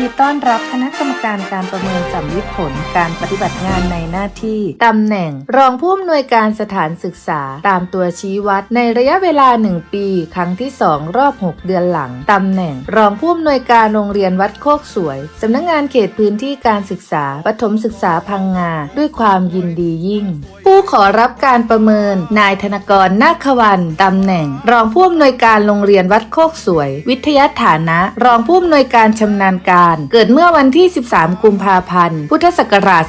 ดีต้อนรับคณะกรรมการการประเมินสำลิดผลการปฏิบัติงานในหน้าที่ตำแหน่ง รองผู้อำนวยการสถานศึกษาตามตัวชี้วัดในระยะเวลา 1 ปี ครั้งที่ 2 รอบ 6 เดือนหลังตำแหน่ง รองผู้อำนวยการโรงเรียนวัดโคกสวยสำนักงงานเขตพื้นที่การศึกษาปฐมศึกษาพังงาด้วยความยินดียิ่ง ผู้ขอรับการประเมิน นายธนกรนาควันตำแหน่ง รองผู้อำนวยการโรงเรียนวัดโคกสวย วิทยาฐานะ รองผู้อำนวยการชำนาญการเกิดเมื่อวันที่ 13 กุมภาพันธ์ พุทธศักราช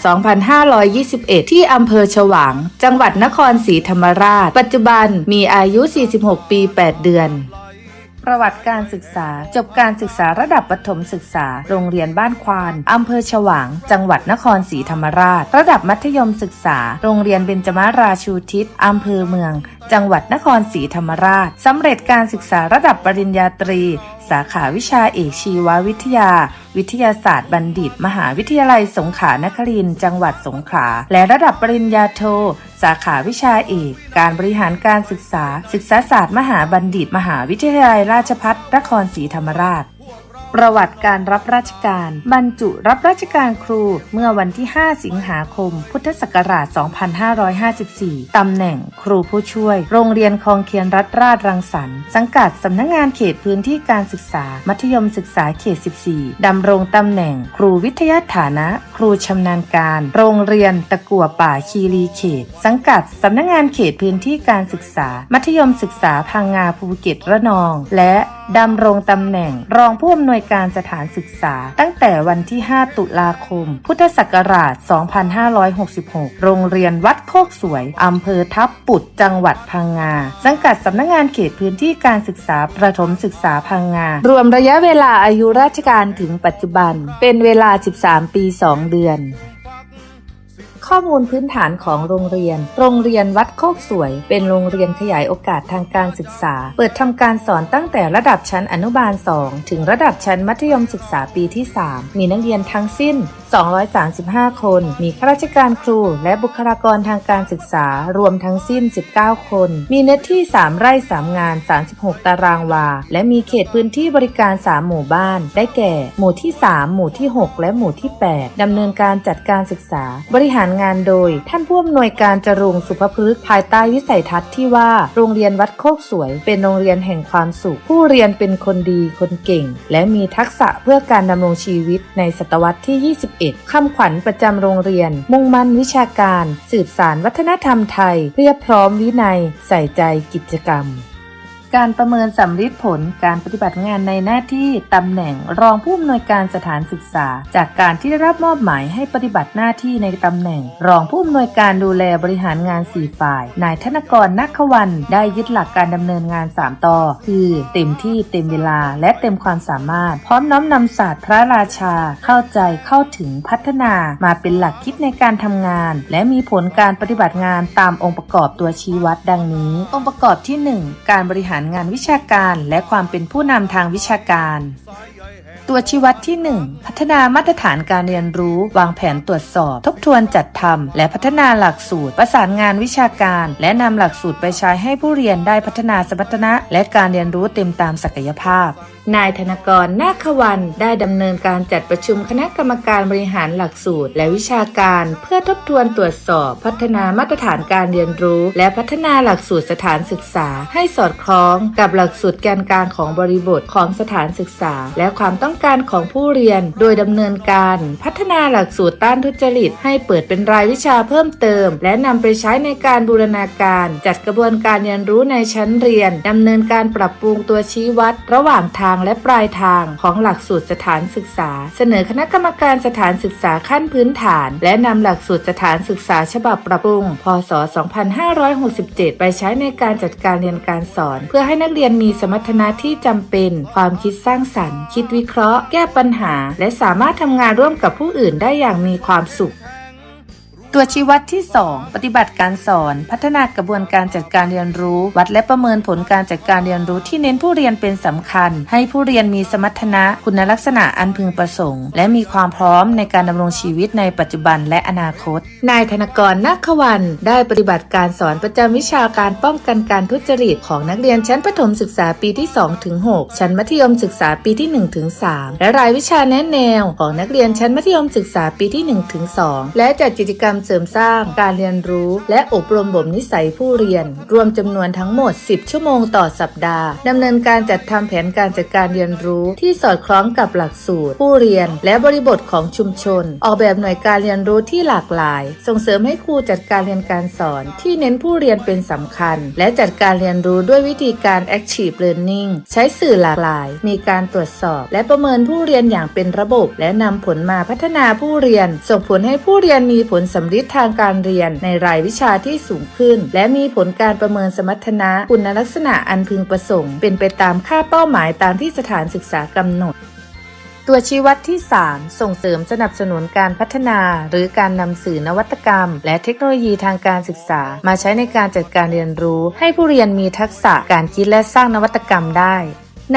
2521 ที่อำเภอฉวาง จังหวัดนครศรีธรรมราช ปัจจุบันมีอายุ 46 ปี 8 เดือนประวัติการศึกษา จบการศึกษาระดับประถมศึกษา โรงเรียนบ้านควาน อำเภอฉวาง จังหวัดนครศรีธรรมราช ระดับมัธยมศึกษา โรงเรียนเบญจมาราชูทิศ อำเภอเมือง จังหวัดนครศรีธรรมราช สำเร็จการศึกษาระดับปริญญาตรี สาขาวิชาเอกชีววิทยา วิทยาศาสตร์บัณฑิต มหาวิทยาลัยสงขลานครินทร์จังหวัดสงขลา และระดับปริญญาโท สาขาวิชาเอก การบริหารการศึกษา ศึกษาศาสตร์มหาบัณฑิต มหาวิทยาลัยราชภัฏนครศรีธรรมราช ประวัติการรับราชการ บรรจุรับราชการครูเมื่อวันที่ 5 สิงหาคม พุทธศักราช 2554 ตำแหน่งครูผู้ช่วย โรงเรียนคลองเคียนรัฐราชรังสรรค์ สังกัดสำนักงงานเขตพื้นที่การศึกษา มัธยมศึกษาเขต 14 ดำรงตำแหน่งครูวิทยาฐานะ ครูชำนาญการ โรงเรียนตะกัวป่าคีรีเขต สังกัดสำนักงงานเขตพื้นที่การศึกษา มัธยมศึกษาพังงาภูเก็ตระนอง และดำรงตำแหน่งรองผู้อำนวยการสถานศึกษา ตั้งแต่วันที่ 5 ตุลาคม พุทธศักราช 2566 โรงเรียนวัดโคกสวย อำเภอทับปุดจังหวัดพังงา สังกัดสำนักงานเขตพื้นที่การศึกษาประถมศึกษาพังงา รวมระยะเวลาอายุราชการถึงปัจจุบัน เป็นเวลา 13 ปี 2 เดือน ข้อมูลพื้นฐานของโรงเรียน โรงเรียนวัดโคกสวย เป็นโรงเรียนขยายโอกาสทางการศึกษา เปิดทำการสอนตั้งแต่ระดับชั้นอนุบาล 2 ถึงระดับชั้นมัธยมศึกษาปีที่ 3 มีนักเรียนทั้งสิ้น 235 คน มีข้าราชการครู และบุคลากรทางการศึกษารวมทั้งสิ้น 19 คน มีเนื้อที่ 3 ไร่ 3 งาน 36 ตารางวา และมีเขตพื้นที่บริการ 3 หมู่บ้าน ได้แก่ หมู่ที่ 3 หมู่ที่ 6 และหมู่ที่ 8ดำเนินการจัดการศึกษา บริหารงานโดย ท่านผู้อำนวยการจรุงสุภพฤกษ์ภายใต้วิสัยทัศน์ที่ว่า โรงเรียนวัดโคกสวย เป็นโรงเรียนแห่งความสุข ผู้เรียนเป็นคนดีคนเก่ง และมีทักษะเพื่อการดำรงชีวิตในศตวรรษที่ 21คำขวัญประจำโรงเรียน มุ่งมั่นวิชาการ สืบสารวัฒนธรรมไทย เพียบพร้อมวินัย ใส่ใจกิจกรรม การประเมินสำลิดผลการปฏิบัติงานในหน้าที่ตำแหน่งรองผู้อำนวยการสถานศึกษา จากการที่ได้รับมอบหมายให้ปฏิบัติหน้าที่ในตำแหน่ง รองผู้อำนวยการดูแลบริหารงาน4ฝ่าย นายธนกรนักขวันได้ยึดหลักการดำเนินงาน 3ต่อคือเต็มที่เต็มเวลาและเต็มความสามารถ พร้อมน้อมนำศาสตร์พระราชา เข้าใจเข้าถึงพัฒนามาเป็นหลักคิดในการทำงาน และมีผลการปฏิบัติงานตามองค์ประกอบตัวชี้วัดดังนี้ องค์ประกอบที่ 1 การบริหารงานวิชาการและความเป็นผู้นำทางวิชาการ ตัวชี้วัดที่ 1 พัฒนามาตรฐานการเรียนรู้ วางแผนตรวจสอบ ทบทวนจัดทำและพัฒนาหลักสูตร ประสานงานวิชาการ และนำหลักสูตรไปใช้ให้ผู้เรียนได้พัฒนาสมรรถนะ และการเรียนรู้เต็มตามศักยภาพนายธนกร นาควัน ได้ดำเนินการจัดประชุมคณะกรรมการบริหารหลักสูตร และวิชาการ เพื่อทบทวนตรวจสอบ พัฒนามาตรฐานการเรียนรู้ และพัฒนาหลักสูตรสถานศึกษา ให้สอดคล้องกับหลักสูตรแกนกลางของบริบทของสถานศึกษา และความต้องการของผู้เรียน โดยดำเนินการ พัฒนาหลักสูตรต้านทุจริต ให้เปิดเป็นรายวิชาเพิ่มเติม และนำไปใช้ในการบูรณาการ จัดกระบวนการเรียนรู้ในชั้นเรียนดำเนินการปรับปรุงตัวชี้วัด ระหว่างทางและปลายทางของหลักสูตรสถานศึกษา เสนอคณะกรรมการสถานศึกษาขั้นพื้นฐาน และนำหลักสูตรสถานศึกษาฉบับปรับปรุง พศ 2567 ไปใช้ในการจัดการเรียนการสอน เพื่อให้นักเรียนมีสมรรถนะที่จำเป็น ความคิดสร้างสรรค์ คิดวิเคราะห์แก้ปัญหา และสามารถทำงานร่วมกับผู้อื่นได้อย่างมีความสุข ตัวชี้วัดที่ 2 ปฏิบัติการสอน พัฒนากระบวนการจัดการเรียนรู้ วัดและประเมินผลการจัดการเรียนรู้ที่เน้นผู้เรียนเป็นสำคัญ ให้ผู้เรียนมีสมรรถนะคุณลักษณะอันพึงประสงค์ และมีความพร้อมในการดำรงชีวิตในปัจจุบันและอนาคต นายธนกรนาควันได้ปฏิบัติการสอนประจำวิชาการป้องกันการทุจริตของนักเรียนชั้นประถมศึกษาปีที่2ถึง6ชั้นมัธยมศึกษาปีที่1ถึง3และรายวิชาแนะแนวของนักเรียนชั้นมัธยมศึกษาปีที่1ถึง2และจัดกิจกรรมเสริมสร้างการเรียนรู้ และอบรมบ่มนิสัยผู้เรียน รวมจำนวนทั้งหมด 10 ชั่วโมงต่อสัปดาห์ดำเนินการจัดทำแผนการจัดการเรียนรู้ที่สอดคล้องกับหลักสูตร ผู้เรียน และบริบทของชุมชน ออกแบบหน่วยการเรียนรู้ที่หลากหลาย ส่งเสริมให้ครูจัดการเรียนการสอน ที่เน้นผู้เรียนเป็นสำคัญ และจัดการเรียนรู้ด้วยวิธีการ active learning ใช้สื่อหลากหลาย มีการตรวจสอบ และประเมินผู้เรียนอย่างเป็นระบบ และนำผลมาพัฒนาผู้เรียน ส่งผลให้ผู้เรียนมีผลสำลิดทางการเรียนในรายวิชาที่สูงขึ้น และมีผลการประเมินสมรรถนะคุณลักษณะอันพึงประสงค์ เป็นไปตามค่าเป้าหมายตามที่สถานศึกษากำหนดตัวชี้วัดที่ 3 ส่งเสริมสนับสนุนการพัฒนา หรือการนำสื่อนวัตกรรม และเทคโนโลยีทางการศึกษา มาใช้ในการจัดการเรียนรู้ ให้ผู้เรียนมีทักษะการคิดและสร้างนวัตกรรมได้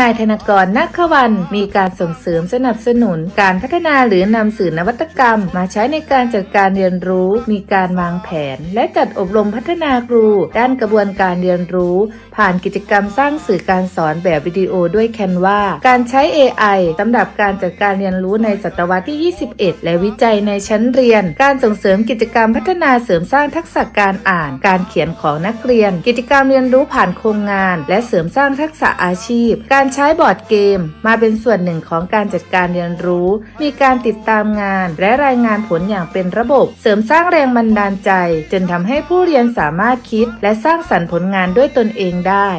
นายธนกรนักขวันมีการส่งเสริมสนับสนุน การพัฒนาหรือนำสื่อนวัตกรรม มาใช้ในการจัดการเรียนรู้ มีการวางแผน และจัดอบรมพัฒนาครู ด้านกระบวนการเรียนรู้ ผ่านกิจกรรมสร้างสื่อการสอนแบบวิดีโอด้วยแคนวาการใช้ AI สำหรับการจัดการเรียนรู้ในศตวรรษที่ 21 และวิจัยในชั้นเรียน การส่งเสริมกิจกรรมพัฒนาเสริมสร้างทักษะการอ่าน การเขียนของนักเรียน กิจกรรมเรียนรู้ผ่านโครงงาน และเสริมสร้างทักษะอาชีพ การการใช้บอร์ดเกมมาเป็นส่วนหนึ่งของการจัดการเรียนรู้ มีการติดตามงานและรายงานผลอย่างเป็นระบบ เสริมสร้างแรงบันดาลใจ จนทำให้ผู้เรียนสามารถคิด และสร้างสรรค์ผลงานด้วยตนเองได้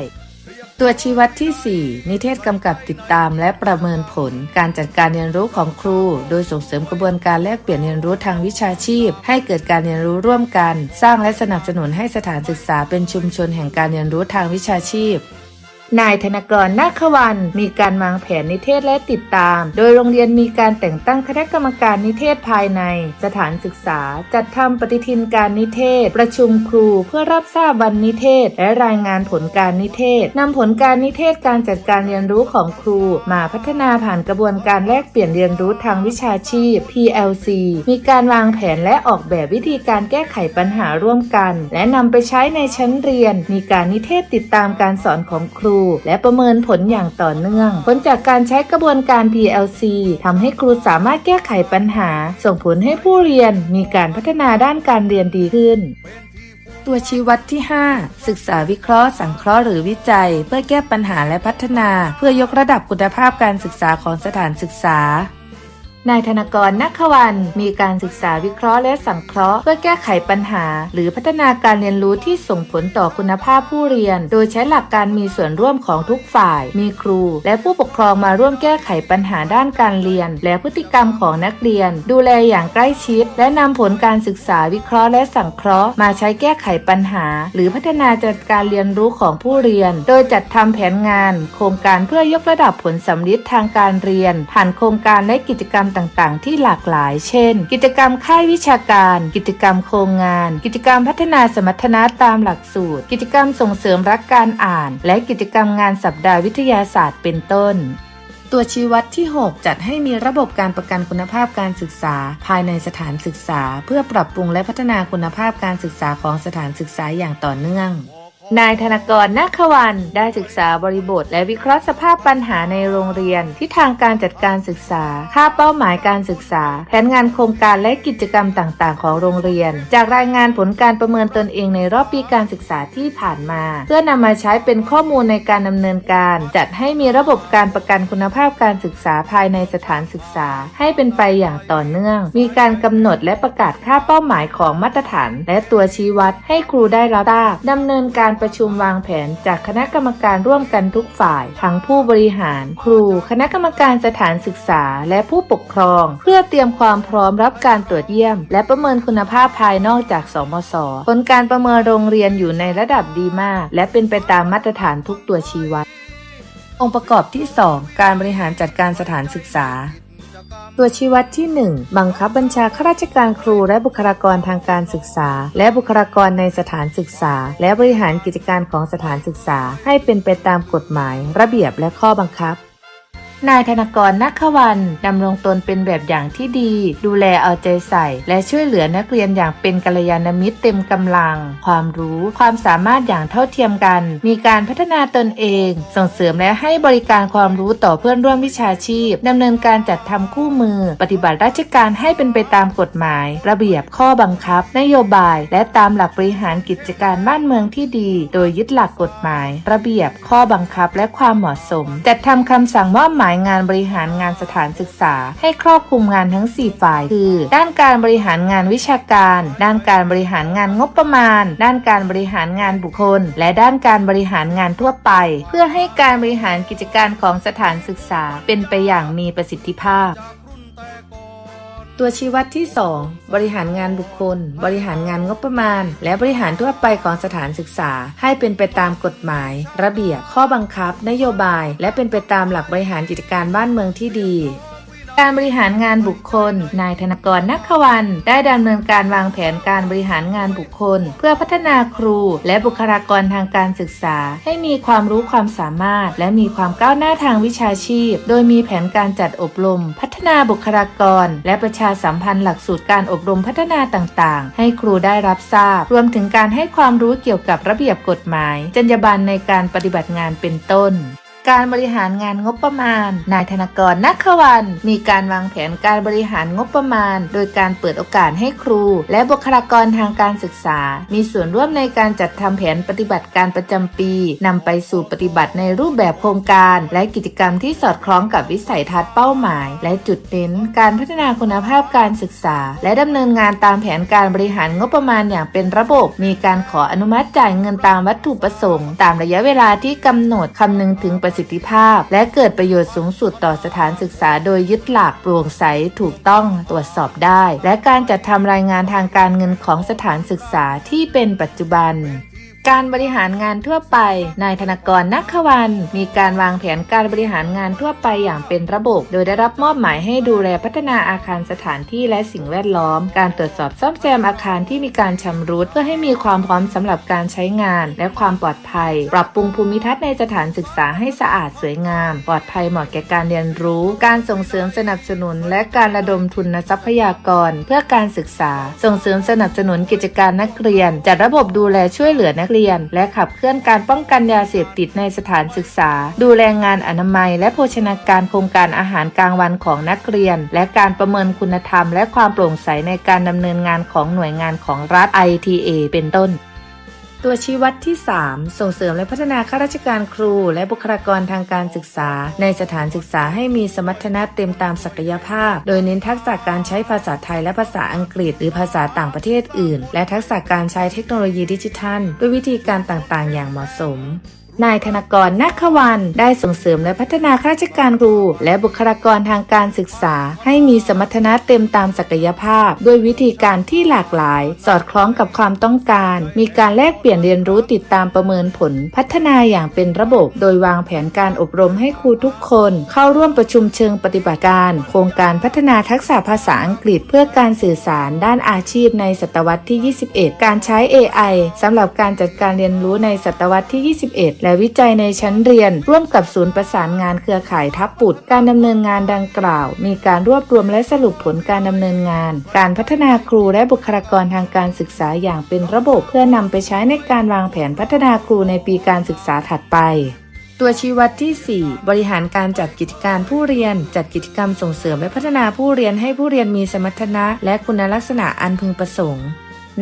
ตัวชี้วัดที่ 4 นิเทศกำกับติดตามและประเมินผล การจัดการเรียนรู้ของครู โดยส่งเสริมกระบวนการแลกเปลี่ยนเรียนรู้ทางวิชาชีพ ให้เกิดการเรียนรู้ร่วมกัน สร้างและสนับสนุนให้สถานศึกษาเป็นชุมชนแห่งการเรียนรู้ทางวิชาชีพ นายธนกรนาควันมีการวางแผนนิเทศและติดตาม โดยโรงเรียนมีการแต่งตั้งคณะกรรมการนิเทศภายใน สถานศึกษา จัดทำปฏิทินการนิเทศ ประชุมครูเพื่อรับทราบวันนิเทศ และรายงานผลการนิเทศนำผลการนิเทศการจัดการเรียนรู้ของครู มาพัฒนาผ่านกระบวนการแลกเปลี่ยนเรียนรู้ทางวิชาชีพ PLC มีการวางแผนและออกแบบวิธีการแก้ไขปัญหาร่วมกัน และนำไปใช้ในชั้นเรียน มีการนิเทศติดตามการสอนของครูและประเมินผลอย่างต่อเนื่อง ผลจากการใช้กระบวนการ PLC ทำให้ครูสามารถแก้ไขปัญหา ส่งผลให้ผู้เรียนมีการพัฒนาด้านการเรียนดีขึ้นตัวชี้วัดที่ 5 ศึกษาวิเคราะห์ สังเคราะห์หรือวิจัย เพื่อแก้ปัญหาและพัฒนา เพื่อยกระดับคุณภาพการศึกษาของสถานศึกษา นายธนกรนักขวันมีการศึกษาวิเคราะห์และสังเคราะห์เพื่อแก้ไขปัญหา หรือพัฒนาการเรียนรู้ที่ส่งผลต่อคุณภาพผู้เรียน โดยใช้หลักการมีส่วนร่วมของทุกฝ่าย มีครู และผู้ปกครองมาร่วมแก้ไขปัญหาด้านการเรียน และพฤติกรรมของนักเรียน ดูแลอย่างใกล้ชิด และนำผลการศึกษาวิเคราะห์และสังเคราะห์ มาใช้แก้ไขปัญหา หรือพัฒนาจัดการเรียนรู้ของผู้เรียน โดยจัดทำแผนงาน โครงการเพื่อยกระดับผลสำลิดทางการเรียน ผ่านโครงการและกิจกรรมต่างๆ ที่หลากหลาย เช่น กิจกรรมค่ายวิชาการ กิจกรรมโครงงาน กิจกรรมพัฒนาสมรรถนะตามหลักสูตร กิจกรรมส่งเสริมรักการอ่าน และกิจกรรมงานสัปดาห์วิทยาศาสตร์เป็นต้นตัวชี้วัดที่ 6 จัดให้มีระบบการประกันคุณภาพการศึกษา ภายในสถานศึกษา เพื่อปรับปรุงและพัฒนาคุณภาพการศึกษาของสถานศึกษาอย่างต่อเนื่อง นายธนกรนาควันได้ศึกษาบริบท และวิเคราะห์สภาพปัญหาในโรงเรียน ที่ทางการจัดการศึกษา ค่าเป้าหมายการศึกษา แผนงานโครงการและกิจกรรมต่างๆ ของโรงเรียน จากรายงานผลการประเมินตนเองในรอบปีการศึกษาที่ผ่านมา เพื่อนำมาใช้เป็นข้อมูลในการดำเนินการ จัดให้มีระบบการประกันคุณภาพการศึกษาภายในสถานศึกษา ให้เป็นไปอย่างต่อเนื่อง มีการกำหนดและประกาศค่าเป้าหมายของมาตรฐาน และตัวชี้วัดให้ครูได้รับทราบดำเนินการประชุมวางแผนจากคณะกรรมการร่วมกันทุกฝ่าย ทั้งผู้บริหาร ครู คณะกรรมการสถานศึกษา และผู้ปกครอง เพื่อเตรียมความพร้อมรับการตรวจเยี่ยม และประเมินคุณภาพภายนอกจาก สมศผลการประเมินโรงเรียนอยู่ในระดับดีมาก และเป็นไปตามมาตรฐานทุกตัวชี้วัดองค์ประกอบที่ 2 การบริหารจัดการสถานศึกษา ตัวชี้วัดที่ 1 บังคับบัญชาข้าราชการครูและบุคลากรทางการศึกษา และบุคลากรในสถานศึกษา และบริหารกิจการของสถานศึกษา ให้เป็นไปตามกฎหมาย ระเบียบและข้อบังคับ นายธนกรนักขวันดำรงตนเป็นแบบอย่างที่ดี ดูแลเอาใจใส่ และช่วยเหลือนักเรียนอย่างเป็นกัลยาณมิตรเต็มกำลัง ความรู้ความสามารถอย่างเท่าเทียมกัน มีการพัฒนาตนเอง ส่งเสริมและให้บริการความรู้ต่อเพื่อนร่วมวิชาชีพดำเนินการจัดทำคู่มือ ปฏิบัติราชการให้เป็นไปตามกฎหมาย ระเบียบข้อบังคับ นโยบาย และตามหลักบริหารกิจการบ้านเมืองที่ดี โดยยึดหลักกฎหมาย ระเบียบข้อบังคับและความเหมาะสม จัดทำคำสั่งมอบหมายงานบริหารงานสถานศึกษา ให้ครอบคลุมงานทั้ง 4 ฝ่าย คือ ด้านการบริหารงานวิชาการ ด้านการบริหารงานงบประมาณ ด้านการบริหารงานบุคคล และด้านการบริหารงานทั่วไป เพื่อให้การบริหารกิจการของสถานศึกษาเป็นไปอย่างมีประสิทธิภาพ ตัวชี้วัดที่ 2 บริหารงานบุคคล บริหารงานงบประมาณ และบริหารทั่วไปของสถานศึกษา ให้เป็นไปตามกฎหมาย ระเบียบข้อบังคับ นโยบาย และเป็นไปตามหลักบริหารกิจการบ้านเมืองที่ดี การบริหารงานบุคคล นายธนกรนักขวัน ได้ดำเนินการวางแผนการบริหารงานบุคคล เพื่อพัฒนาครู และบุคลากรทางการศึกษา ให้มีความรู้ความสามารถ และมีความก้าวหน้าทางวิชาชีพ โดยมีแผนการจัดอบรม พัฒนาบุคลากร และประชาสัมพันธ์หลักสูตรการอบรมพัฒนาต่างๆ ให้ครูได้รับทราบ รวมถึงการให้ความรู้เกี่ยวกับระเบียบกฎหมาย จรรยาบรรณในการปฏิบัติงานเป็นต้น การบริหารงานงบประมาณ นายธนกรนักขวัน มีการวางแผนการบริหารงบประมาณ โดยการเปิดโอกาสให้ครู และบุคลากรทางการศึกษา มีส่วนร่วมในการจัดทำแผนปฏิบัติการประจำปีนำไปสู่ปฏิบัติในรูปแบบโครงการ และกิจกรรมที่สอดคล้องกับวิสัยทัศน์เป้าหมาย และจุดเน้นการพัฒนาคุณภาพการศึกษา และดำเนินงานตามแผนการบริหารงบประมาณอย่างเป็นระบบ มีการขออนุมัติจ่ายเงินตามวัตถุประสงค์ ตามระยะเวลาที่กำหนดคำนึงถึงประสิทธิภาพ และเกิดประโยชน์สูงสุดต่อสถานศึกษา โดยยึดหลักโปร่งใสถูกต้องตรวจสอบได้ และการจัดทำรายงานทางการเงินของสถานศึกษาที่เป็นปัจจุบัน การบริหารงานทั่วไป นายธนกรนักขวัน มีการวางแผนการบริหารงานทั่วไปอย่างเป็นระบบ โดยได้รับมอบหมายให้ดูแลพัฒนาอาคารสถานที่และสิ่งแวดล้อม การตรวจสอบซ่อมแซมอาคารที่มีการชำรุดเพื่อให้มีความพร้อมสำหรับการใช้งาน และความปลอดภัย ปรับปรุงภูมิทัศน์ในสถานศึกษาให้สะอาดสวยงาม ปลอดภัยเหมาะแก่การเรียนรู้ การส่งเสริมสนับสนุน และการระดมทุนทรัพยากร เพื่อการศึกษา ส่งเสริมสนับสนุนกิจการนักเรียนจัดระบบดูแลช่วยเหลือนักเรียน และขับเคลื่อนการป้องกันยาเสพติดในสถานศึกษา ดูแลงานอนามัย และโภชนาการโครงการอาหารกลางวันของนักเรียน และการประเมินคุณธรรม และความโปร่งใสในการดำเนินงานของหน่วยงานของรัฐ ITA เป็นต้น ตัวชี้วัดที่ 3 ส่งเสริมและพัฒนาข้าราชการครู และบุคลากรทางการศึกษา ในสถานศึกษาให้มีสมรรถนะเต็มตามศักยภาพ โดยเน้นทักษะการใช้ภาษาไทยและภาษาอังกฤษ หรือภาษาต่างประเทศอื่น และทักษะการใช้เทคโนโลยีดิจิทัล ด้วยวิธีการต่างๆ อย่างเหมาะสม นายธนกรนักขวันได้ส่งเสริมและพัฒนาข้าราชการครู และบุคลากรทางการศึกษา ให้มีสมรรถนะเต็มตามศักยภาพ ด้วยวิธีการที่หลากหลาย สอดคล้องกับความต้องการ มีการแลกเปลี่ยนเรียนรู้ติดตามประเมินผล พัฒนาอย่างเป็นระบบ โดยวางแผนการอบรมให้ครูทุกคน เข้าร่วมประชุมเชิงปฏิบัติการ โครงการพัฒนาทักษะภาษาอังกฤษ เพื่อการสื่อสารด้านอาชีพในศตวรรษที่ 21 การใช้ AI สำหรับการจัดการเรียนรู้ในศตวรรษที่ 21และวิจัยในชั้นเรียน ร่วมกับศูนย์ประสานงานเครือข่ายทับปุดการดำเนินงานดังกล่าว มีการรวบรวมและสรุปผลการดำเนินงาน การพัฒนาครูและบุคลากรทางการศึกษาอย่างเป็นระบบ เพื่อนำไปใช้ในการวางแผนพัฒนาครูในปีการศึกษาถัดไปตัวชี้วัดที่ 4 บริหารการจัดกิจการผู้เรียน จัดกิจกรรมส่งเสริมและพัฒนาผู้เรียนให้ผู้เรียนมีสมรรถนะ และคุณลักษณะอันพึงประสงค์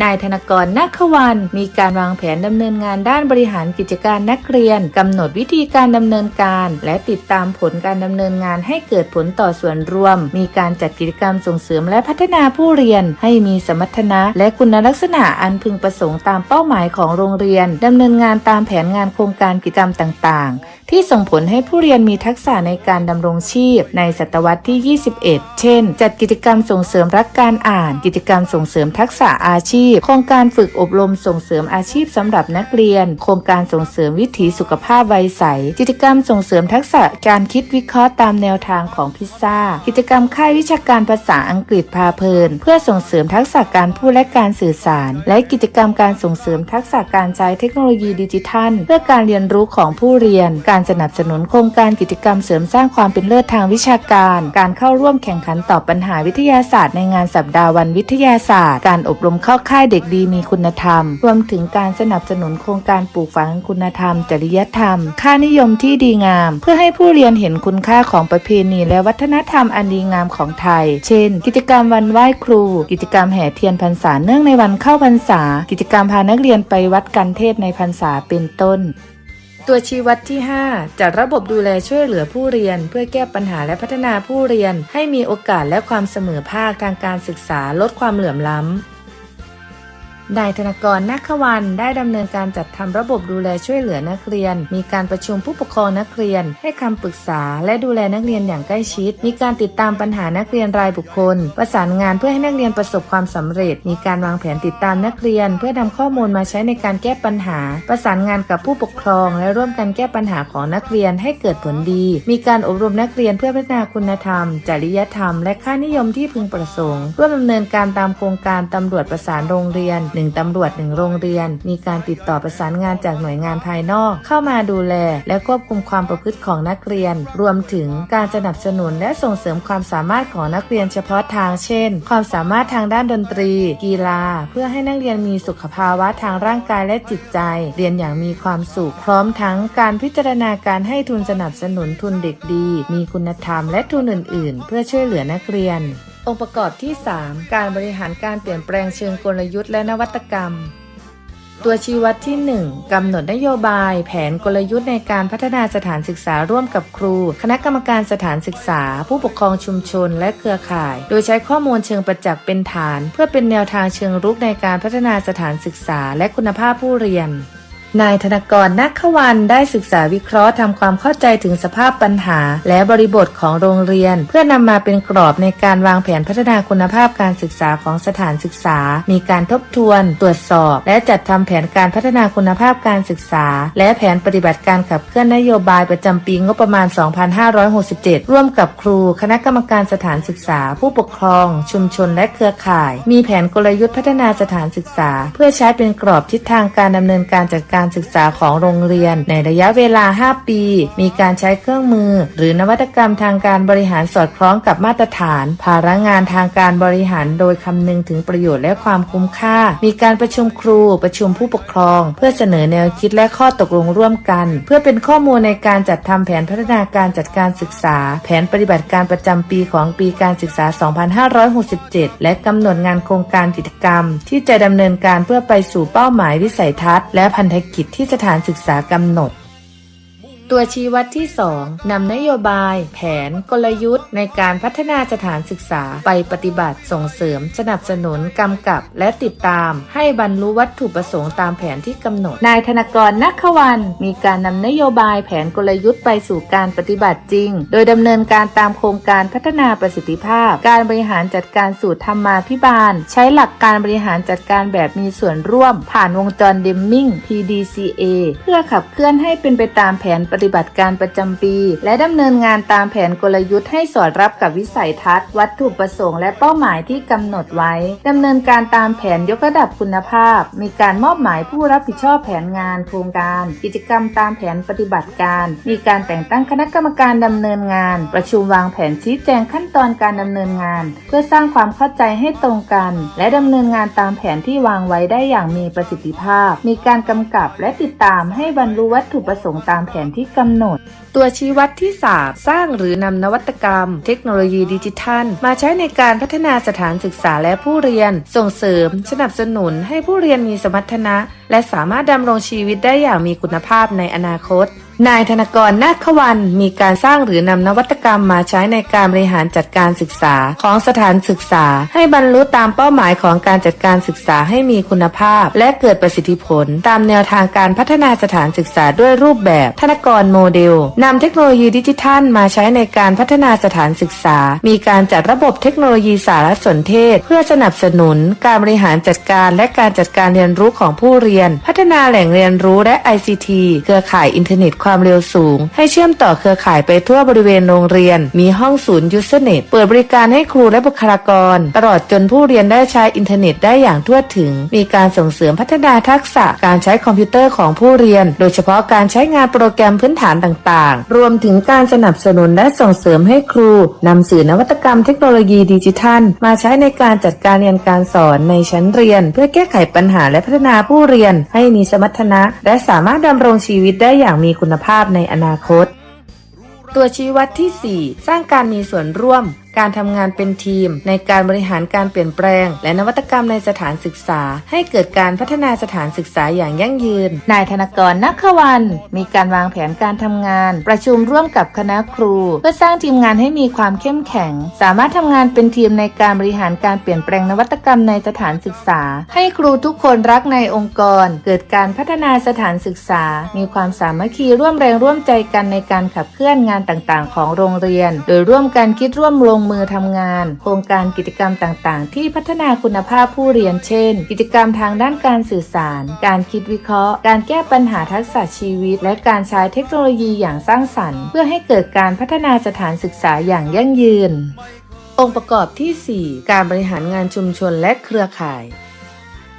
นายธนกรนักขวันมีการวางแผนดำเนินงานด้านบริหารกิจการนักเรียนกำหนดวิธีการดำเนินการ และติดตามผลการดำเนินงานให้เกิดผลต่อส่วนรวม มีการจัดกิจกรรมส่งเสริมและพัฒนาผู้เรียน ให้มีสมรรถนะ และคุณลักษณะอันพึงประสงค์ตามเป้าหมายของโรงเรียนดำเนินงานตามแผนงานโครงการกิจกรรมต่าง ๆที่ส่งผลให้ผู้เรียนมีทักษะในการดำรงชีพในศตวรรษที่ 21 เช่น จัดกิจกรรมส่งเสริมรักการอ่าน กิจกรรมส่งเสริมทักษะอาชีพ โครงการฝึกอบรมส่งเสริมอาชีพสำหรับนักเรียน โครงการส่งเสริมวิถีสุขภาพวัยใส กิจกรรมส่งเสริมทักษะการคิดวิเคราะห์ตามแนวทางของพิซซ่า กิจกรรมค่ายวิชาการภาษาอังกฤษพาเพลิน เพื่อส่งเสริมทักษะการพูดและการสื่อสาร และกิจกรรมการส่งเสริมทักษะการใช้เทคโนโลยีดิจิทัล เพื่อการเรียนรู้ของผู้เรียนการสนับสนุนโครงการกิจกรรมเสริมสร้างความเป็นเลิศทางวิชาการ การเข้าร่วมแข่งขันตอบปัญหาวิทยาศาสตร์ในงานสัปดาห์วันวิทยาศาสตร์ การอบรมเข้าค่ายเด็กดีมีคุณธรรม รวมถึงการสนับสนุนโครงการปลูกฝังคุณธรรม จริยธรรม ค่านิยมที่ดีงาม เพื่อให้ผู้เรียนเห็นคุณค่าของประเพณี และวัฒนธรรมอันดีงามของไทย เช่น กิจกรรมวันไหว้ครู กิจกรรมแห่เทียนพรรษาเนื่องในวันเข้าพรรษา กิจกรรมพานักเรียนไปวัดกันเทศในพรรษาเป็นต้น ตัวชี้วัดที่ 5 จัดระบบดูแลช่วยเหลือผู้เรียน เพื่อแก้ปัญหาและพัฒนาผู้เรียน ให้มีโอกาสและความเสมอภาคทางการศึกษาลดความเหลื่อมล้ำ นายธนกรนักวันได้ดำเนินการจัดทำระบบดูแลช่วยเหลือนักเรียน มีการประชุมผู้ปกครองนักเรียน ให้คำปรึกษา และดูแลนักเรียนอย่างใกล้ชิด มีการติดตามปัญหานักเรียนรายบุคคล ประสานงานเพื่อให้นักเรียนประสบความสำเร็จ มีการวางแผนติดตามนักเรียน เพื่อนำข้อมูลมาใช้ในการแก้ปัญหา ประสานงานกับผู้ปกครอง และร่วมกันแก้ปัญหาของนักเรียนให้เกิดผลดี มีการอบรมนักเรียนเพื่อพัฒนาคุณธรรม จริยธรรม และค่านิยมที่พึงประสงค์ร่วมดำเนินการตามโครงการตำรวจประสานโรงเรียนหนึ่งตำรวจหนึ่งโรงเรียน มีการติดต่อประสานงานจากหน่วยงานภายนอก เข้ามาดูแล และควบคุมความประพฤติของนักเรียน รวมถึงการสนับสนุนและส่งเสริมความสามารถของนักเรียนเฉพาะทางเช่น ความสามารถทางด้านดนตรี กีฬา เพื่อให้นักเรียนมีสุขภาวะทางร่างกายและจิตใจ เรียนอย่างมีความสุข พร้อมทั้งการพิจารณาการให้ทุนสนับสนุนทุนเด็กดี มีคุณธรรมและทุนอื่น ๆ เพื่อช่วยเหลือนักเรียน องค์ประกอบที่ 3 การบริหารการเปลี่ยนแปลงเชิงกลยุทธ์และนวัตกรรม ตัวชี้วัดที่ 1กำหนดนโยบาย แผนกลยุทธ์ในการพัฒนาสถานศึกษาร่วมกับครู คณะกรรมการสถานศึกษา ผู้ปกครองชุมชน และเครือข่าย โดยใช้ข้อมูลเชิงประจักษ์เป็นฐาน เพื่อเป็นแนวทางเชิงรุกในการพัฒนาสถานศึกษา และคุณภาพผู้เรียน นายธนกรนักขวันได้ศึกษาวิเคราะห์ทำความเข้าใจถึงสภาพปัญหา และบริบทของโรงเรียน เพื่อนำมาเป็นกรอบในการวางแผนพัฒนาคุณภาพการศึกษาของสถานศึกษา มีการทบทวน ตรวจสอบ และจัดทำแผนการพัฒนาคุณภาพการศึกษา และแผนปฏิบัติการขับเคลื่อนนโยบายประจำปีงบประมาณ 2567 ร่วมกับครู คณะกรรมการสถานศึกษา ผู้ปกครอง ชุมชนและเครือข่าย มีแผนกลยุทธ์พัฒนาสถานศึกษา เพื่อใช้เป็นกรอบทิศทางการดำเนินการจัดการการศึกษาของโรงเรียน ในระยะเวลา 5 ปี มีการใช้เครื่องมือ หรือนวัตกรรมทางการบริหารสอดคล้องกับมาตรฐาน ภาระงานทางการบริหารโดยคำนึงถึงประโยชน์และความคุ้มค่า มีการประชุมครูประชุมผู้ปกครอง เพื่อเสนอแนวคิดและข้อตกลงร่วมกัน เพื่อเป็นข้อมูลในการจัดทำแผนพัฒนาการจัดการศึกษา แผนปฏิบัติการประจำปีของปีการศึกษา 2567 และกำหนดงานโครงการกิจกรรม ที่จะดำเนินการเพื่อไปสู่เป้าหมายวิสัยทัศน์และพันธกิจที่สถานศึกษากำหนด ตัวชี้วัดที่ 2นำนโยบาย แผน กลยุทธ์ ในการพัฒนาสถานศึกษาไปปฏิบัติส่งเสริม สนับสนุนกำกับ และติดตาม ให้บรรลุวัตถุประสงค์ตามแผนที่กำหนด นายธนกรนักขวันมีการนำนโยบายแผนกลยุทธ์ไปสู่การปฏิบัติจริง โดยดำเนินการตามโครงการพัฒนาประสิทธิภาพ การบริหารจัดการสูตรธรรมาภิบาล ใช้หลักการบริหารจัดการแบบมีส่วนร่วม ผ่านวงจรเดมมิง PDCA เพื่อขับเคลื่อนให้เป็นไปตามแผนปฏิบัติการประจำปี และดำเนินงานตามแผนกลยุทธ์ให้สอดรับกับวิสัยทัศน์ วัตถุประสงค์และเป้าหมายที่กำหนดไว้ดำเนินการตามแผนยกระดับคุณภาพ มีการมอบหมายผู้รับผิดชอบแผนงานโครงการ กิจกรรมตามแผนปฏิบัติการ มีการแต่งตั้งคณะกรรมการดำเนินงาน ประชุมวางแผนชี้แจงขั้นตอนการดำเนินงาน เพื่อสร้างความเข้าใจให้ตรงกัน และดำเนินงานตามแผนที่วางไว้ได้อย่างมีประสิทธิภาพ มีการกำกับและติดตามให้บรรลุวัตถุประสงค์ตามแผนที่กำหนด ตัวชี้วัดที่ 3 สร้างหรือนำนวัตกรรม เทคโนโลยีดิจิทัล มาใช้ในการพัฒนาสถานศึกษาและผู้เรียน ส่งเสริม สนับสนุนให้ผู้เรียนมีสมรรถนะ และสามารถดำรงชีวิตได้อย่างมีคุณภาพในอนาคต นายธนกรนาควันมีการสร้างหรือนำนวัตกรรมมาใช้ในการบริหารจัดการศึกษาของสถานศึกษา ให้บรรลุตามเป้าหมายของการจัดการศึกษาให้มีคุณภาพ และเกิดประสิทธิผล ตามแนวทางการพัฒนาสถานศึกษาด้วยรูปแบบธนกรโมเดลนำเทคโนโลยีดิจิทัลมาใช้ในการพัฒนาสถานศึกษา มีการจัดระบบเทคโนโลยีสารสนเทศ เพื่อสนับสนุน การบริหารจัดการและการจัดการเรียนรู้ของผู้เรียน พัฒนาแหล่งเรียนรู้และ ICT เครือข่ายอินเทอร์เน็ตความเร็วสูง ให้เชื่อมต่อเครือข่ายไปทั่วบริเวณโรงเรียน มีห้องศูนย์ยูสเน็ตเปิดบริการให้ครูและบุคลากร ตลอดจนผู้เรียนได้ใช้อินเทอร์เน็ตได้อย่างทั่วถึง มีการส่งเสริมพัฒนาทักษะการใช้คอมพิวเตอร์ของผู้เรียน โดยเฉพาะการใช้งานโปรแกรมพื้นฐานต่างๆ รวมถึงการสนับสนุนและส่งเสริมให้ครูนำสื่อนวัตกรรมเทคโนโลยีดิจิทัล มาใช้ในการจัดการเรียนการสอนในชั้นเรียน เพื่อแก้ไขปัญหาและพัฒนาผู้เรียน ให้มีสมรรถนะ และสามารถดำรงชีวิตได้อย่างมีคุณภาพในอนาคต ตัวชี้วัดที่ 4 สร้างการมีส่วนร่วม การทำงานเป็นทีม ในการบริหารการเปลี่ยนแปลง และนวัตกรรมในสถานศึกษา ให้เกิดการพัฒนาสถานศึกษาอย่างยั่งยืน นายธนกรนักขวัน มีการวางแผนการทำงาน ประชุมร่วมกับคณะครู เพื่อสร้างทีมงานให้มีความเข้มแข็ง สามารถทำงานเป็นทีมในการบริหารการเปลี่ยนแปลงนวัตกรรมในสถานศึกษา ให้ครูทุกคนรักในองค์กร เกิดการพัฒนาสถานศึกษา มีความสามัคคีร่วมแรงร่วมใจกันในการขับเคลื่อนงานต่างๆ ของโรงเรียน โดยร่วมกันคิดร่วมลงมือทำงาน โครงการกิจกรรมต่างๆ ที่พัฒนาคุณภาพผู้เรียนเช่น กิจกรรมทางด้านการสื่อสาร การคิดวิเคราะห์ การแก้ปัญหาทักษะชีวิต และการใช้เทคโนโลยีอย่างสร้างสรรค์ เพื่อให้เกิดการพัฒนาสถานศึกษาอย่างยั่งยืน องค์ประกอบที่ 4 การบริหารงานชุมชนและเครือข่าย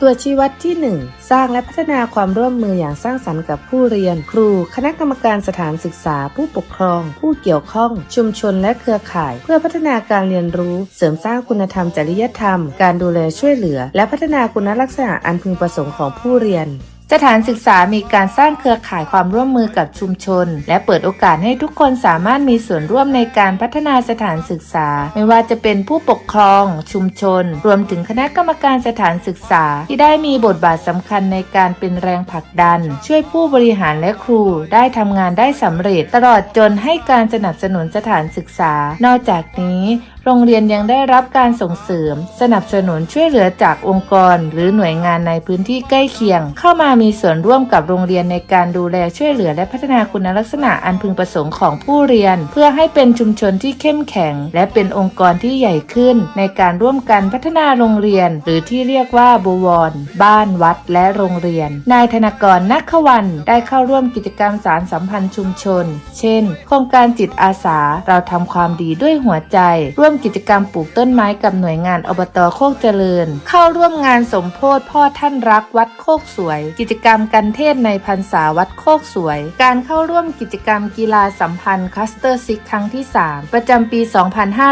ตัวชี้วัดที่ 1 สร้างและพัฒนาความร่วมมืออย่างสร้างสรรค์กับผู้เรียน ครู คณะกรรมการสถานศึกษา ผู้ปกครอง ผู้เกี่ยวข้อง ชุมชนและเครือข่าย เพื่อพัฒนาการเรียนรู้ เสริมสร้างคุณธรรมจริยธรรม การดูแลช่วยเหลือ และพัฒนาคุณลักษณะอันพึงประสงค์ของผู้เรียน สถานศึกษามีการสร้างเครือข่ายความร่วมมือกับชุมชน และเปิดโอกาสให้ทุกคนสามารถมีส่วนร่วมในการพัฒนาสถานศึกษา ไม่ว่าจะเป็นผู้ปกครอง ชุมชน รวมถึงคณะกรรมการสถานศึกษา ที่ได้มีบทบาทสำคัญในการเป็นแรงผลักดัน ช่วยผู้บริหารและครูได้ทำงานได้สำเร็จ ตลอดจนให้การสนับสนุนสถานศึกษา นอกจากนี้ โรงเรียนยังได้รับการส่งเสริม สนับสนุนช่วยเหลือจากองค์กร หรือหน่วยงานในพื้นที่ใกล้เคียง เข้ามามีส่วนร่วมกับโรงเรียนในการดูแลช่วยเหลือและพัฒนาคุณลักษณะอันพึงประสงค์ของผู้เรียน เพื่อให้เป็นชุมชนที่เข้มแข็ง และเป็นองค์กรที่ใหญ่ขึ้น ในการร่วมกันพัฒนาโรงเรียน หรือที่เรียกว่าบวรบ้านวัด และโรงเรียน นายธนกรนักขวันได้เข้าร่วมกิจกรรมสารสัมพันธ์ชุมชน เช่น โครงการจิตอาสาเราทำความดีด้วยหัวใจร่วมกิจกรรมปลูกต้นไม้กับหน่วยงานอบตโคกเจริญ เข้าร่วมงานสมโพธิพ่อท่านรักวัดโคกสวย กิจกรรมกันเทศในพรรษาวัดโคกสวย การเข้าร่วมกิจกรรมกีฬาสัมพันธ์คัสเตอร์ซิกครั้งที่ 3 ประจำปี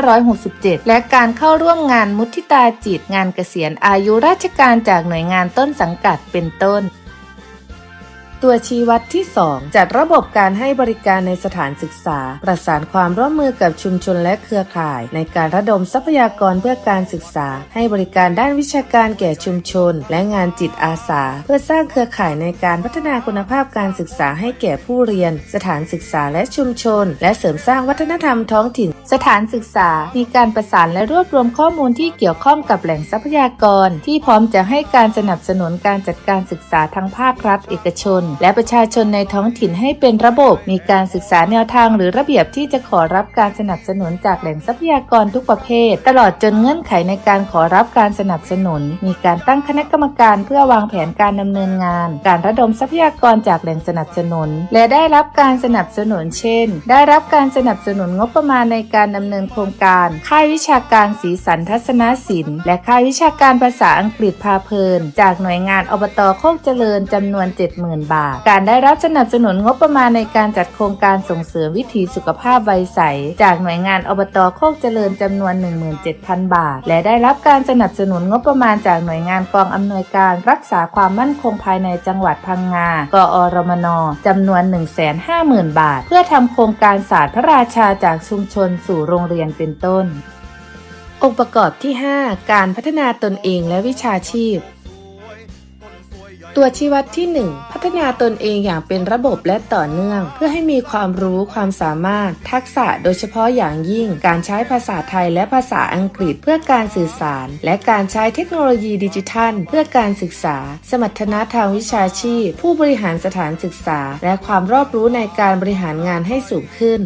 2567 และการเข้าร่วมงานมุทิตาจิตงานเกษียณอายุราชการจากหน่วยงานต้นสังกัดเป็นต้น ตัวชี้วัดที่ 2 จัดระบบการให้บริการในสถานศึกษา ประสานความร่วมมือกับชุมชนและเครือข่าย ในการระดมทรัพยากรเพื่อการศึกษา ให้บริการด้านวิชาการแก่ชุมชน และงานจิตอาสา เพื่อสร้างเครือข่ายในการพัฒนาคุณภาพการศึกษาให้แก่ผู้เรียน สถานศึกษาและชุมชน และเสริมสร้างวัฒนธรรมท้องถิ่น สถานศึกษา มีการประสานและรวบรวมข้อมูลที่เกี่ยวข้องกับแหล่งทรัพยากร ที่พร้อมจะให้การสนับสนุนการจัดการศึกษาทั้งภาครัฐเอกชนและประชาชนในท้องถิ่นให้เป็นระบบ มีการศึกษาแนวทางหรือระเบียบที่จะขอรับการสนับสนุนจากแหล่งทรัพยากรทุกประเภท ตลอดจนเงื่อนไขในการขอรับการสนับสนุน มีการตั้งคณะกรรมการเพื่อวางแผนการดำเนินงาน การระดมทรัพยากรจากแหล่งสนับสนุน และได้รับการสนับสนุน เช่น ได้รับการสนับสนุนงบประมาณในการดำเนินโครงการ ค่ายวิชาการสีสันทัศนศิลป์ และค่ายวิชาการภาษาอังกฤษพาเพลิน จากหน่วยงานอบตโคกเจริญจำนวน 70,000 บาทการได้รับสนับสนุนงบประมาณในการจัดโครงการส่งเสริมวิถีสุขภาพใบใส จากหน่วยงานอบตโคกเจริญจำนวน 17,000 บาท และได้รับการสนับสนุนงบประมาณจากหน่วยงานกองอำนวยการรักษาความมั่นคงภายในจังหวัดพังงา กอรมนจำนวน 150,000 บาท เพื่อทำโครงการศาสตร์พระราชาจากชุมชนสู่โรงเรียนเป็นต้น องค์ประกอบที่ 5 การพัฒนาตนเองและวิชาชีพ ตัวชี้วัดที่ 1 ฒนาตนเองอย่างเป็นระบบและต่อเนื่อง เพื่อให้มีความรู้ความสามารถ ทักษะโดยเฉพาะอย่างยิ่ง การใช้ภาษาไทยและภาษาอังกฤษเพื่อการสื่อสาร และการใช้เทคโนโลยีดิจิทัล เพื่อการศึกษา สมรรถนะทางวิชาชีพ ผู้บริหารสถานศึกษา และความรอบรู้ในการบริหารงานให้สูงขึ้น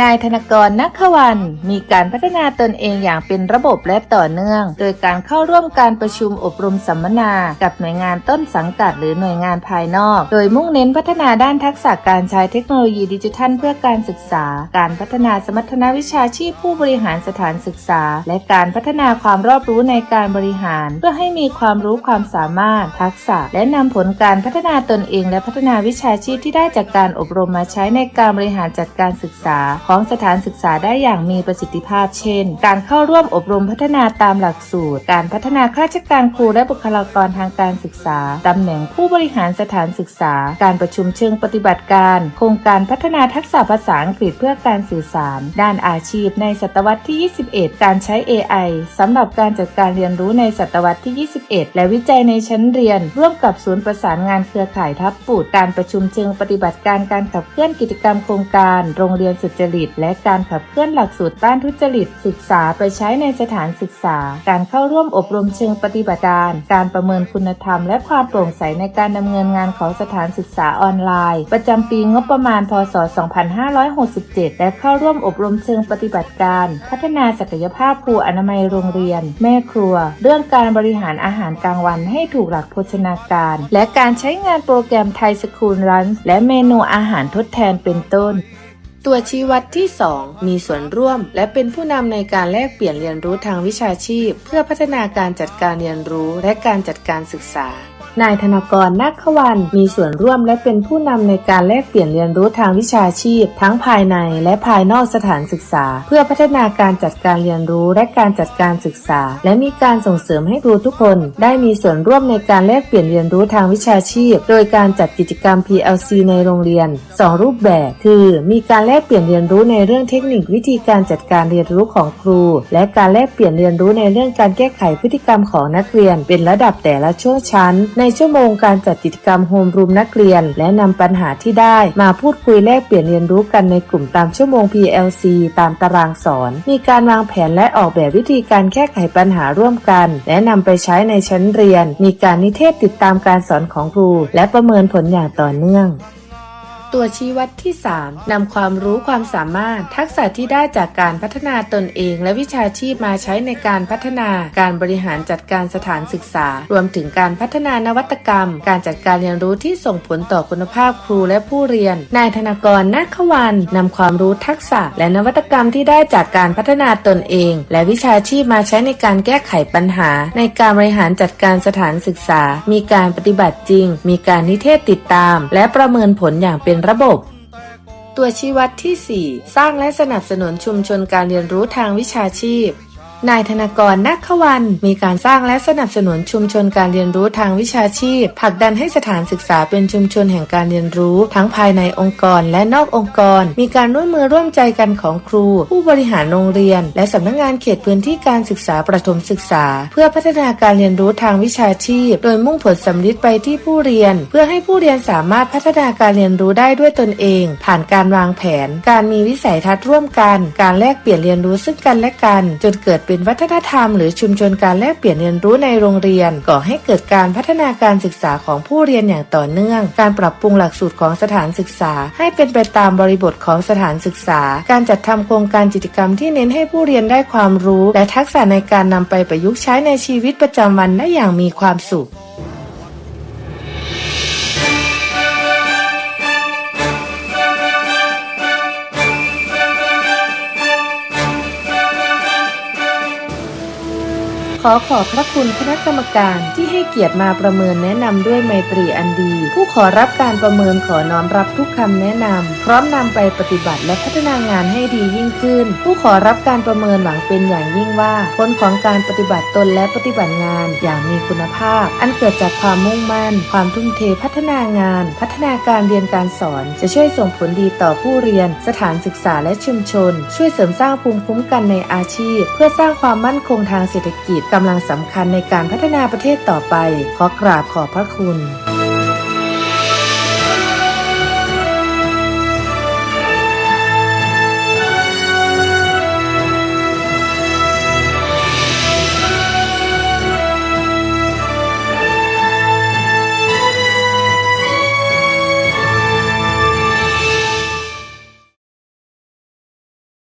นายธนกรนักขวัน มีการพัฒนาตนเองอย่างเป็นระบบและต่อเนื่อง โดยการเข้าร่วมการประชุมอบรมสัมมนา กับหน่วยงานต้นสังกัดหรือหน่วยงานภายนอกโดยมุ่งเน้นพัฒนาด้านทักษะการใช้เทคโนโลยีดิจิทัลเพื่อการศึกษา การพัฒนาสมรรถนะวิชาชีพผู้บริหารสถานศึกษา และการพัฒนาความรอบรู้ในการบริหาร เพื่อให้มีความรู้ความสามารถ ทักษะ และนำผลการพัฒนาตนเอง และพัฒนาวิชาชีพที่ได้จากการอบรมมาใช้ในการบริหารจัดการศึกษา ของสถานศึกษาได้อย่างมีประสิทธิภาพ เช่น การเข้าร่วมอบรมพัฒนาตามหลักสูตร การพัฒนาข้าราชการครูและบุคลากรทางการศึกษาตำแหน่งผู้บริหารสถานศึกษา การประชุมเชิงปฏิบัติการ โครงการพัฒนาทักษะภาษาอังกฤษเพื่อการสื่อสาร ด้านอาชีพในศตวรรษที่ 21 การใช้ AI สำหรับการจัดการเรียนรู้ในศตวรรษที่ 21 และวิจัยในชั้นเรียน ร่วมกับศูนย์ประสานงานเครือข่ายทับปุดการประชุมเชิงปฏิบัติการการขับเคลื่อนกิจกรรมโครงการ โรงเรียนสุจริต และการขับเคลื่อนหลักสูตรต้านทุจริต ศึกษาไปใช้ในสถานศึกษา การเข้าร่วมอบรมเชิงปฏิบัติการ การประเมินคุณธรรม และความโปร่งใสในการดำเนินงานของสถานศึกษาออนไลน์ ประจำปีงบประมาณ พศ 2567 และเข้าร่วมอบรมเชิงปฏิบัติการ พัฒนาศักยภาพครูอนามัยโรงเรียน แม่ครัว เรื่องการบริหารอาหารกลางวันให้ถูกหลักโภชนาการ และการใช้งานโปรแกรมไทยสคูลรันและเมนูอาหารทดแทนเป็นต้นตัวชี้วัดที่ 2 มีส่วนร่วม และเป็นผู้นำในการแลกเปลี่ยนเรียนรู้ทางวิชาชีพ เพื่อพัฒนาการจัดการเรียนรู้และการจัดการศึกษา นายธนกรนักขวันมีส่วนร่วมและเป็นผู้นำในการแลกเปลี่ยนเรียนรู้ทางวิชาชีพ ทั้งภายในและภายนอกสถานศึกษา เพื่อพัฒนาการจัดการเรียนรู้และการจัดการศึกษา และมีการส่งเสริมให้ครูทุกคน ได้มีส่วนร่วมในการแลกเปลี่ยนเรียนรู้ทางวิชาชีพ โดยการจัดกิจกรรม PLC ในโรงเรียน 2 รูปแบบ คือ มีการแลกเปลี่ยนเรียนรู้ในเรื่องเทคนิควิธีการจัดการเรียนรู้ของครู และการแลกเปลี่ยนเรียนรู้ในเรื่องการแก้ไขพฤติกรรมของนักเรียน เป็นระดับแต่ละช่วงชั้นในชั่วโมงการจัดกิจกรรมโฮมรูมนักเรียน และนำปัญหาที่ได้มาพูดคุยแลกเปลี่ยนเรียนรู้กันในกลุ่มตามชั่วโมง PLC ตามตารางสอน มีการวางแผนและออกแบบวิธีการแก้ไขปัญหาร่วมกัน และนำไปใช้ในชั้นเรียน มีการนิเทศติดตามการสอนของครู และประเมินผลอย่างต่อเนื่อง ตัวชี้วัดที่ 3นำความรู้ความสามารถ ทักษะที่ได้จากการพัฒนาตนเอง และวิชาชีพมาใช้ในการพัฒนาการบริหารจัดการสถานศึกษา รวมถึงการพัฒนานวัตกรรม การจัดการเรียนรู้ที่ส่งผลต่อคุณภาพครูและผู้เรียน นายธนกรนาควันนำความรู้ทักษะ และนวัตกรรมที่ได้จากการพัฒนาตนเอง และวิชาชีพมาใช้ในการแก้ไขปัญหา ในการบริหารจัดการสถานศึกษา มีการปฏิบัติจริง มีการนิเทศติดตาม และประเมินผลอย่างเป็นระบบ ตัวชี้วัดที่ 4 สร้างและสนับสนุนชุมชนการเรียนรู้ทางวิชาชีพ นายธนกรนักขวันมีการสร้างและสนับสนุนชุมชนการเรียนรู้ทางวิชาชีพผลักดันให้สถานศึกษาเป็นชุมชนแห่งการเรียนรู้ ทั้งภายในองค์กรและนอกองค์กร มีการร่วมมือร่วมใจกันของครู ผู้บริหารโรงเรียน และสำนักงานเขตพื้นที่การศึกษาประถมศึกษา เพื่อพัฒนาการเรียนรู้ทางวิชาชีพ โดยมุ่งผลสำลิดไปที่ผู้เรียน เพื่อให้ผู้เรียนสามารถพัฒนาการเรียนรู้ได้ด้วยตนเอง ผ่านการวางแผน การมีวิสัยทัศน์ร่วมกัน การแลกเปลี่ยนเรียนรู้ซึ่งกันและกัน จนเกิดเป็นวัฒนธรรมหรือชุมชนการแลกเปลี่ยนเรียนรู้ในโรงเรียน ก่อให้เกิดการพัฒนาการศึกษาของผู้เรียนอย่างต่อเนื่อง การปรับปรุงหลักสูตรของสถานศึกษา ให้เป็นไปตามบริบทของสถานศึกษา การจัดทำโครงการกิจกรรมที่เน้นให้ผู้เรียนได้ความรู้ และทักษะในการนำไปประยุกต์ใช้ในชีวิตประจำวันได้อย่างมีความสุข ขอขอบพระคุณคณะกรรมการที่ให้เกียรติมาประเมินแนะนำด้วยไมตรีอันดี ผู้ขอรับการประเมินขอน้อมรับทุกคำแนะนำพร้อมนำไปปฏิบัติและพัฒนางานให้ดียิ่งขึ้น ผู้ขอรับการประเมินหวังเป็นอย่างยิ่งว่า ผลของการปฏิบัติตนและปฏิบัติงานอย่างมีคุณภาพ อันเกิดจากความมุ่งมั่น ความทุ่มเทพัฒนางาน พัฒนาการเรียนการสอน จะช่วยส่งผลดีต่อผู้เรียน สถานศึกษาและชุมชน ช่วยเสริมสร้างภูมิคุ้มกันในอาชีพ เพื่อสร้างความมั่นคงทางเศรษฐกิจกำลังสำคัญในการพัฒนาประเทศต่อไป ขอกราบขอบพระคุณ